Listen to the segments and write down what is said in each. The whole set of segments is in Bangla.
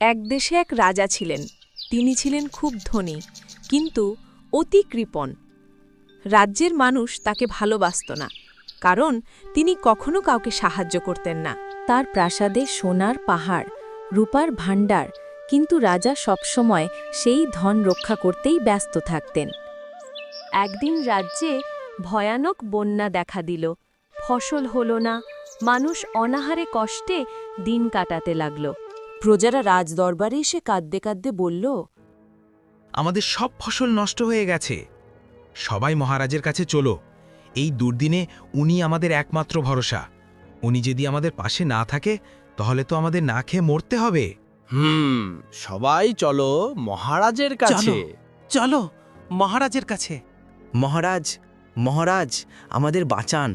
এক দেশে এক রাজা ছিলেন। তিনি ছিলেন খুব ধনী, কিন্তু অতি কৃপণ। রাজ্যের মানুষ তাকে ভালোবাসত না, কারণ তিনি কখনো কাউকে সাহায্য করতেন না। তার প্রাসাদে সোনার পাহাড়, রূপার ভাণ্ডার, কিন্তু রাজা সবসময় সেই ধন রক্ষা করতেই ব্যস্ত থাকতেন। একদিন রাজ্যে ভয়ানক বন্যা দেখা দিল, ফসল হলো না, মানুষ অনাহারে কষ্টে দিন কাটাতে লাগল। প্রজারা রাজদরবারে এসে কাঁদতে কাঁদতে বলল আমাদের সব ফসল নষ্ট হয়ে গেছে। সবাই মহারাজের কাছে চলো। এই দুর্দিনে উনি আমাদের একমাত্র ভরসা। উনি যদি আমাদের পাশে না থাকে তাহলে তো আমাদের না খেয়ে মরতে হবে। হুম সবাই চলো মহারাজের কাছে। চলো মহারাজের কাছে। মহারাজ মহারাজ আমাদের বাঁচান।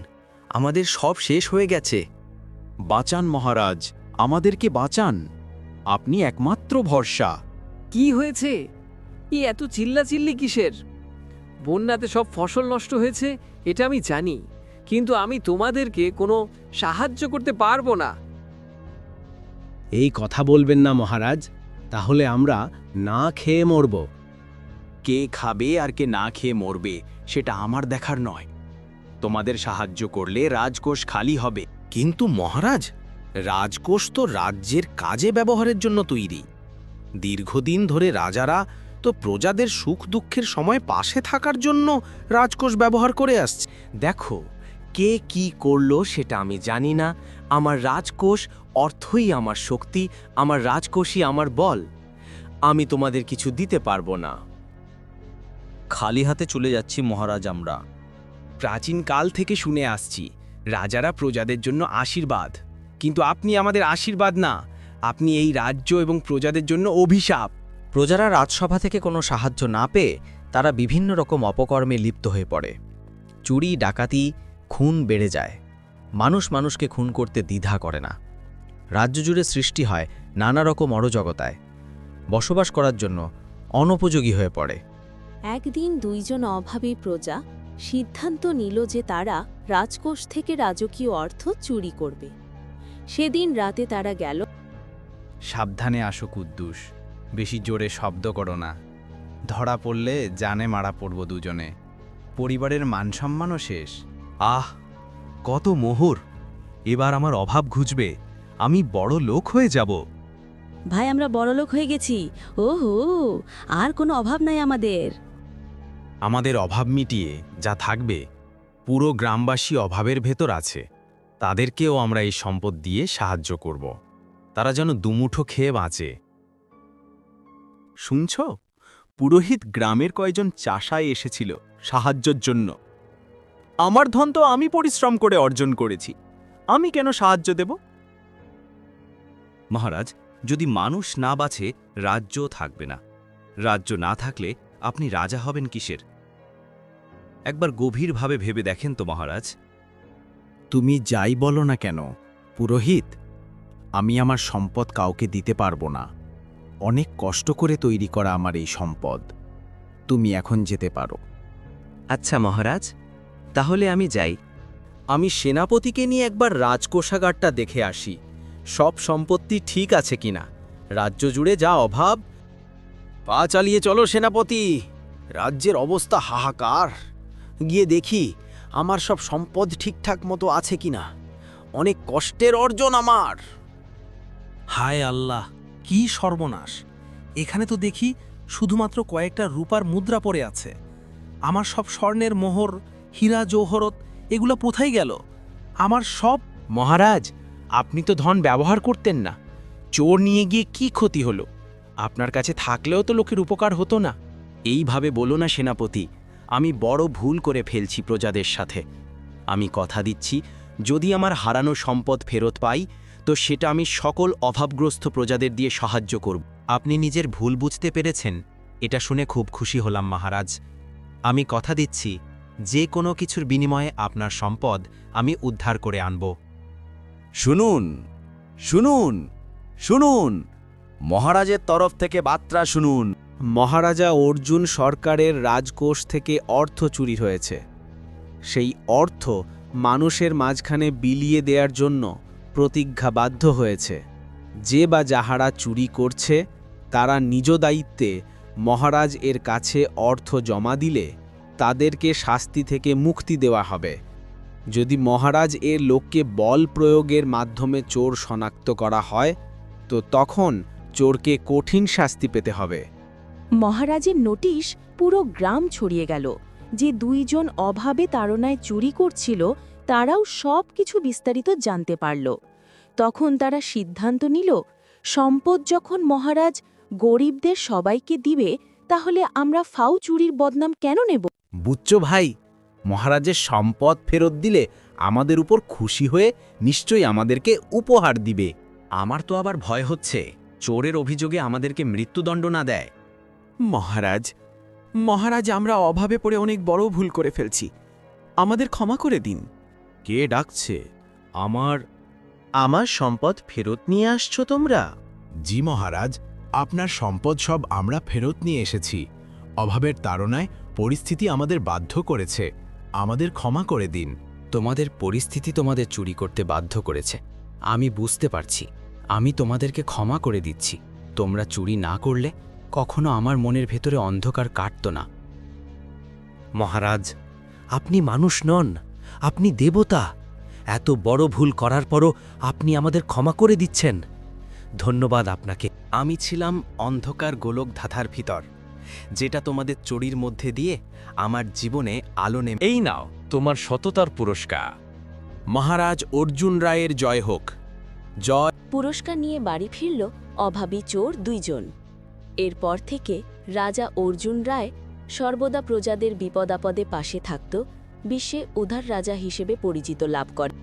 আমাদের সব শেষ হয়ে গেছে। বাঁচান মহারাজ আমাদেরকে বাঁচান। আপনি একমাত্র ভরসা। কি হয়েছে? ই এত চিল্লাচিল্লি কিসের? বন্যাতে সব ফসল নষ্ট হয়েছে এটা আমি জানি কিন্তু আমি তোমাদেরকে কোনো সাহায্য করতে পারব না। এই কথা বলবেন না মহারাজ তাহলে আমরা না খেয়ে মরব। কে খাবে আর কে না খেয়ে মরবে সেটা আমার দেখার নয়। তোমাদের সাহায্য করলে রাজকোষ খালি হবে। কিন্তু মহারাজ রাজকোষ তো রাজ্যের কাজে ব্যবহারের জন্য তৈরি। দীর্ঘদিন ধরে রাজারা তো প্রজাদের সুখ দুঃখের সময় পাশে থাকার জন্য রাজকোষ ব্যবহার করে আসছে। দেখো কে কি করল সেটা আমি জানি না। আমার রাজকোষ অর্থই আমার শক্তি আমার রাজকোষই আমার বল। আমি তোমাদের কিছু দিতে পারব না। খালি হাতে চলে যাচ্ছি মহারাজ আমরা। প্রাচীন কাল থেকে শুনে আসছি। রাজারা প্রজাদের জন্য আশীর্বাদ। কিন্তু আপনি আমাদের আশীর্বাদ না। আপনি এই রাজ্য এবং প্রজাদের জন্য অভিশাপ। প্রজারা রাজসভা থেকে কোনো সাহায্য না পেয়ে তারা বিভিন্ন রকম অপকর্মে লিপ্ত হয়ে পড়ে। চুরি ডাকাতি খুন বেড়ে যায়। মানুষ মানুষকে খুন করতে দ্বিধা করে না। রাজ্য জুড়ে সৃষ্টি হয় নানা রকম অরজগতায় বসবাস করার জন্য অনুপযোগী হয়ে পড়ে। একদিন দুইজন অভাবী প্রজা সিদ্ধান্ত নিল যে তারা রাজকোষ থেকে রাজকীয় অর্থ চুরি করবে। সেদিন রাতে তারা গেল। সাবধানে আসো কুদ্দুস বেশি জোরে শব্দ করো না। ধরা পড়লে জানে মারা পড়ব দুজনে। পরিবারের মানসম্মানও শেষ। আহ কত মোহর! এবার আমার অভাব ঘুচবে। আমি বড় লোক হয়ে যাব। ভাই আমরা বড়লোক হয়ে গেছি। ওহো আর কোনো অভাব নাই আমাদের। আমাদের অভাব মিটিয়ে যা থাকবে পুরো গ্রামবাসী অভাবের ভেতর আছে। তাদেরকেও আমরা এই সম্পদ দিয়ে সাহায্য করব। তারা যেন দুমুঠো খেয়ে বাঁচে। শুনছ? পুরোহিত গ্রামের কয়জন চাষায় এসেছিল সাহায্যের জন্য। আমার ধন তো আমি পরিশ্রম করে অর্জন করেছি। আমি কেন সাহায্য দেব? মহারাজ, যদি মানুষ না বাঁচে রাজ্যও থাকবে না। রাজ্য না থাকলে আপনি রাজা হবেন কিসের? একবার গভীরভাবে ভেবে দেখেন তো মহারাজ। তুমি যাই বলো না কেন, পুরোহিত, আমি আমার সম্পদ কাউকে দিতে পারব না। অনেক কষ্ট করে তৈরি করা আমার এই সম্পদ। তুমি এখন যেতে পারো। আচ্ছা মহারাজ, তাহলে আমি যাই। আমি সেনাপতিকে নিয়ে একবার রাজকোষাগারটা দেখে আসি। সব সম্পত্তি ঠিক আছে কিনা? রাজ্য জুড়ে যা অভাব। পা চালিয়ে চলো সেনাপতি। রাজ্যের অবস্থা হাহাকার। গিয়ে দেখি আমার সব সম্পদ ঠিকঠাক মতো আছে কি না অনেক কষ্টের অর্জন আমার। হায় আল্লাহ কি সর্বনাশ। এখানে তো দেখি শুধুমাত্র কয়েকটা রূপার মুদ্রা পড়ে আছে। আমার সব স্বর্ণের মোহর হীরা জৌহরত এগুলো কোথায় গেল? আমার সব মহারাজ আপনি তো ধন ব্যবহার করতেন না। চোর নিয়ে গিয়ে কি ক্ষতি হলো? আপনার কাছে থাকলেও তো লোকের উপকার হতো না। এইভাবে বলো না সেনাপতি। আমি বড় ভুল করে ফেলছি প্রজাদের সাথে। আমি কথা দিচ্ছি যদি আমার হারানো সম্পদ ফেরত পাই তো সেটা আমি সকল অভাবগ্রস্ত প্রজাদের দিয়ে সাহায্য করব। আপনি নিজের ভুল বুঝতে পেরেছেন এটা শুনে খুব খুশি হলাম মহারাজ। আমি কথা দিচ্ছি যে কোনো কিছুর বিনিময়ে আপনার সম্পদ আমি উদ্ধার করে আনব। শুনুন শুনুন শুনুন মহারাজের তরফ থেকে বার্তা শুনুন। মহারাজা অর্জুন সরকারের রাজকোষ থেকে অর্থ চুরি হয়েছে। সেই অর্থ মানুষের মাঝখানে বিলিয়ে দেওয়ার জন্য প্রতিজ্ঞাবাধ্য হয়েছে। যে বা যাহারা চুরি করছে, তারা নিজ দায়িত্বে মহারাজ এর কাছে অর্থ জমা দিলে তাদেরকে শাস্তি থেকে মুক্তি দেওয়া হবে। যদি মহারাজ এর লোককে বল প্রয়োগের মাধ্যমে চোর শনাক্ত করা হয়, তো তখন চোরকে কঠিন শাস্তি পেতে হবে। মহারাজের নোটিশ পুরো গ্রাম ছড়িয়ে গেল। যে দুইজন অভাবে তাড়নায় চুরি করছিল, তারাও সব কিছু বিস্তারিত জানতে পারল। তখন তারা সিদ্ধান্ত নিল, সম্পদ যখন মহারাজ গরিবদের সবাইকে দিবে, তাহলে আমরা ফাউ চুরির বদনাম কেন নেব? বুচ্চ ভাই, মহারাজের সম্পদ ফেরত দিলে আমাদের উপর খুশি হয়ে নিশ্চয়ই আমাদেরকে উপহার দিবে। আমার তো আবার ভয় হচ্ছে, চোরের অভিযোগে আমাদেরকে মৃত্যুদণ্ড না দেয়। মহারাজ মহারাজ আমরা অভাবে পড়ে অনেক বড় ভুল করে ফেলছি। আমাদের ক্ষমা করে দিন। কে ডাকছে? আমার আমার সম্পদ ফেরত নিয়ে আসছো তোমরা? জি মহারাজ আপনার সম্পদ সব আমরা ফেরত নিয়ে এসেছি। অভাবের তাড়নায় পরিস্থিতি আমাদের বাধ্য করেছে। আমাদের ক্ষমা করে দিন। তোমাদের পরিস্থিতি তোমাদের চুরি করতে বাধ্য করেছে। আমি বুঝতে পারছি। আমি তোমাদেরকে ক্ষমা করে দিচ্ছি। তোমরা চুরি না করলে কখনো আমার মনের ভেতরে অন্ধকার কাটত না। মহারাজ আপনি মানুষ নন আপনি দেবতা। এত বড় ভুল করার পরও আপনি আমাদের ক্ষমা করে দিচ্ছেন। ধন্যবাদ আপনাকে। আমি ছিলাম অন্ধকার গোলক ধাঁধার ভিতর যেটা তোমাদের চুরির মধ্যে দিয়ে আমার জীবনে আলো নেমে এই নাও তোমার সততার পুরস্কার। মহারাজ অর্জুন রায়ের জয় হোক। জয় পুরস্কার নিয়ে বাড়ি ফিরল অভাবী চোর দুইজন। এরপর থেকে রাজা অর্জুন রায় সর্বদা প্রজাদের বিপদাপদে পাশে থাকত, বিশ্বে উধার রাজা হিসেবে পরিচিত লাভ করে